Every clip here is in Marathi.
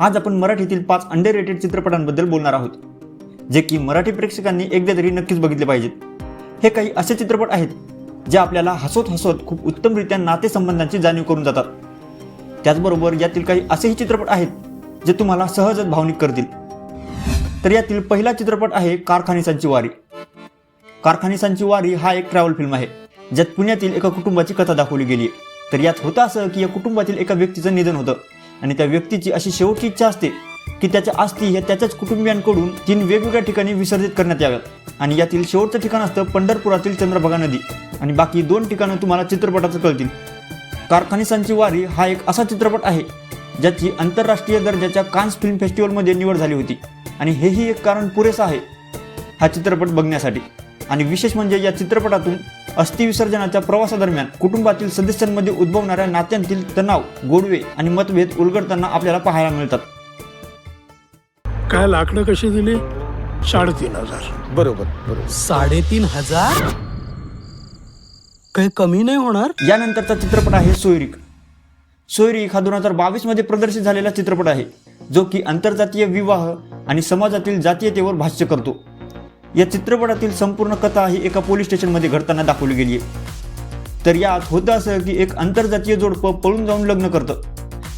आज आपण मराठीतील पाच अंडर रेटेड चित्रपटांबद्दल बोलणार आहोत जे की मराठी प्रेक्षकांनी एकदा तरी नक्कीच बघितले पाहिजेत. हे काही असे चित्रपट आहेत जे आपल्याला हसवत हसवत खूप उत्तमरित्या नातेसंबंधांची जाणीव करून जातात. त्याचबरोबर यातील काही असेही चित्रपट आहेत जे तुम्हाला सहजच भावनिक करतील. तर यातील पहिला चित्रपट आहे कारखानिसांची वारी. कारखानिसांची वारी हा एक ट्रॅव्हल फिल्म आहे ज्यात पुण्यातील एका कुटुंबाची कथा दाखवली गेली तर यात होतं असं की या कुटुंबातील एका व्यक्तीचं निधन होतं. आणि त्या व्यक्तीची अशी शेवटची इच्छा असते की त्याच्या अस्थी ह्या त्याच्याच कुटुंबियांकडून तीन वेगवेगळ्या ठिकाणी विसर्जित करण्यात याव्यात. आणि यातील शेवटचं ठिकाण असतं पंढरपुरातील चंद्रभागा नदी. आणि बाकी दोन ठिकाणं तुम्हाला चित्रपटाचं कळतील. कारखानिसांची वारी हा एक असा चित्रपट आहे ज्याची आंतरराष्ट्रीय दर्जाच्या कान्स फिल्म फेस्टिवलमध्ये निवड झाली होती. आणि हेही एक कारण पुरेसं आहे हा चित्रपट बघण्यासाठी. आणि विशेष म्हणजे या चित्रपटातून अस्थिविसर्जनाच्या प्रवासादरम्यान कुटुंबातील सदस्यांमध्ये उद्भवणाऱ्या नात्यांतील तणाव गोडवे आणि मतभेद उलगडताना आपल्याला पाहायला मिळतात. काय लाकडं कशी दिली? साडेतीन हजार. बरोबर बरोबर. साडेतीन हजार? काही कमी नाही होणार? यानंतरचा चित्रपट आहे सोयरीक. सोयरीक हा दोन हजार बावीसमध्ये प्रदर्शित झालेला चित्रपट आहे जो की आंतरजातीय विवाह आणि समाजातील जातीयतेवर भाष्य करतो. या चित्रपटातील संपूर्ण कथा ही एका पोलीस स्टेशनमध्ये घडताना दाखवली गेली आहे. तर यात होतं असं की एक आंतरजातीय जोडपं पळून जाऊन लग्न करतं.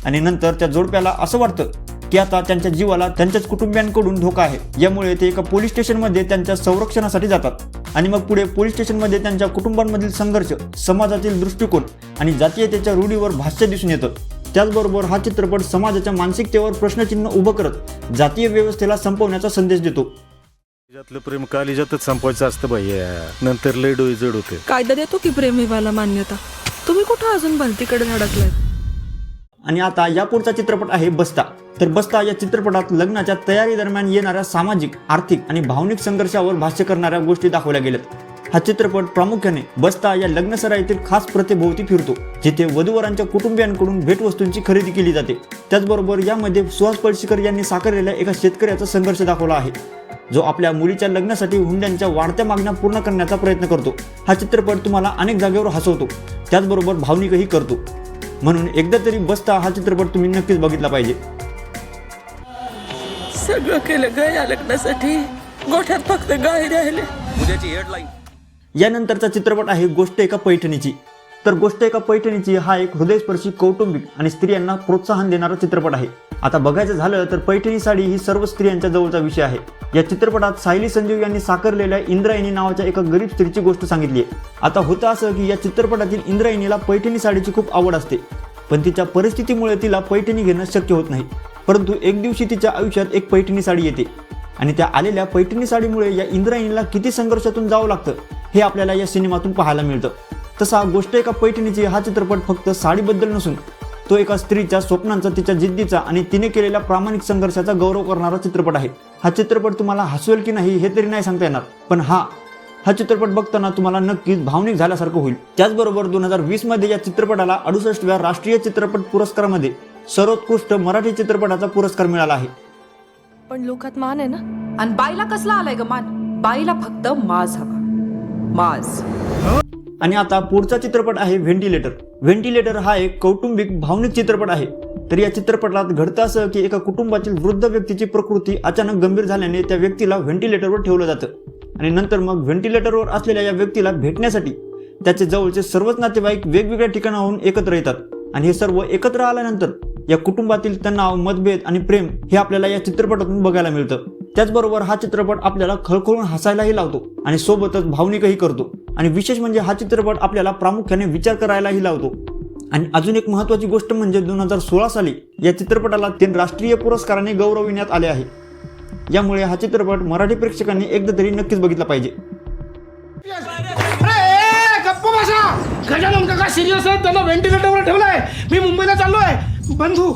आणि नंतर त्या जोडप्याला असं वाटतं की आता त्यांच्या जीवाला त्यांच्याच कुटुंबियांकडून धोका आहे. यामुळे ते एका पोलीस स्टेशनमध्ये त्यांच्या संरक्षणासाठी जातात. आणि मग पुढे पोलीस स्टेशनमध्ये त्यांच्या कुटुंबांमधील संघर्ष समाजातील दृष्टिकोन आणि जातीयतेच्या रूढीवर भाष्य दिसून येतं. त्याचबरोबर हा चित्रपट समाजाच्या मानसिकतेवर प्रश्नचिन्ह उभं करत जातीय व्यवस्थेला संपवण्याचा संदेश देतो. त्याच्यातलं प्रेम कालिजातच संपवायचं असतं भैया नंतर लय डोई जड होते. कायदा देतो की प्रेम विवाहाला मान्यता. तुम्ही कुठं अजून भलतीकडे धडकलाय? आणि आता या पुढचा चित्रपट आहे बस्ता. तर बस्ता या चित्रपटात लग्नाच्या तयारी दरम्यान येणाऱ्या सामाजिक आर्थिक आणि भावनिक संघर्षावर भाष्य करणाऱ्या गोष्टी दाखवल्या गेल्यात. हा चित्रपट प्रामुख्याने बस्ता या लग्नसराईतील खास प्रथेभोवती फिरतो जिथे वधूवरांच्या कुटुंबियांकडून भेटवस्तूंची खरेदी केली जाते. त्याचबरोबर यामध्ये सुहास पळशीकर यांनी साकारलेल्या एका शेतकऱ्याचा संघर्ष दाखवला आहे जो आपल्या मुलीच्या लग्नासाठी हुंड्यांच्या वाढत्या मागण्या पूर्ण करण्याचा प्रयत्न करतो. हा चित्रपट तुम्हाला अनेक जागेवर हसवतो त्याचबरोबर भावनिकही करतो. म्हणून एकदा तरी बसता हा चित्रपट तुम्ही नक्कीच बघितला पाहिजे. सगळं केलं ग या लग्नासाठी. गोठ्यात फक्त गाय राहिले. यानंतरचा चित्रपट आहे गोष्ट एका पैठणीची. तर गोष्ट एका पैठणीची हा एक हृदयस्पर्शी कौटुंबिक आणि स्त्रियांना प्रोत्साहन देणारा चित्रपट आहे. आता बघायचं झालं तर पैठणी साडी ही सर्व स्त्रियांच्या जवळचा विषय आहे. या चित्रपटात सायली संजीव यांनी साकारलेल्या इंद्रायणी नावाच्या एका गरीब स्त्रीची गोष्ट सांगितली आहे. आता होतं असं की या चित्रपटातील इंद्रायणीला पैठणी साडीची खूप आवड असते. पण तिच्या परिस्थितीमुळे तिला पैठणी घेणं शक्य होत नाही. परंतु एक दिवशी तिच्या आयुष्यात एक पैठणी साडी येते. आणि त्या आलेल्या पैठणी साडीमुळे या इंद्रायणीला किती संघर्षातून जावं लागतं? हे आपल्याला या सिनेमातून पाहायला मिळतं. तसा गोष्ट एका पैठणीची हा चित्रपट फक्त साडीबद्दल नसून तो एका स्त्रीच्या स्वप्नांचा तिच्या जिद्दीचा आणि तिने केलेल्या प्रामाणिक संघर्षाचा गौरव करणारा चित्रपट आहे. हा चित्रपट तुम्हाला हसवेल की नाही हे तरी नाही सांगता येणार. पण हा हा चित्रपट बघताना तुम्हाला नक्कीच भावनिक झाल्यासारखं होईल. त्याचबरोबर दोन हजार वीसमध्ये या चित्रपटाला अडुसष्टव्या राष्ट्रीय चित्रपट पुरस्कारामध्ये सर्वोत्कृष्ट मराठी चित्रपटाचा पुरस्कार मिळाला आहे. पण लोकात मान आहे ना? आणि बाईला कसला आलाय ग मान? बाईला फक्त माज हवा. मास आणि आता पुढचा चित्रपट आहे व्हेंटिलेटर व्हेंटिलेटर हा एक कौटुंबिक भावनिक चित्रपट आहे. तर या चित्रपटात घडतं असं की एका कुटुंबातील वृद्ध व्यक्तीची प्रकृती अचानक गंभीर झाल्याने त्या व्यक्तीला व्हेंटिलेटरवर ठेवलं जातं. आणि नंतर मग व्हेंटिलेटरवर असलेल्या या व्यक्तीला भेटण्यासाठी त्याचे जवळचे सर्वच नातेवाईक वेगवेगळ्या ठिकाणाहून एकत्र येतात. आणि हे सर्व एकत्र आल्यानंतर या कुटुंबातील तणाव मतभेद आणि प्रेम हे आपल्याला या चित्रपटातून बघायला मिळतं. त्याचबरोबर हा चित्रपट आपल्याला खळखळून हसायलाही लावतो आणि सोबतच भावनिकही करतो. आणि विशेष म्हणजे हा चित्रपट आपल्याला प्रामुख्याने विचार करायलाही लावतो. आणि अजून एक महत्वाची गोष्ट म्हणजे दोन हजार सोळा साली या चित्रपटाला तीन राष्ट्रीय पुरस्काराने गौरविण्यात आले आहे. यामुळे हा चित्रपट मराठी प्रेक्षकांनी एकदा तरी नक्कीच बघितला पाहिजे. गजानन काका सिरियस आहे. त्यांना व्हेंटिलेटरवर ठेवलंय. मी मुंबईला चाललोय. बंधू.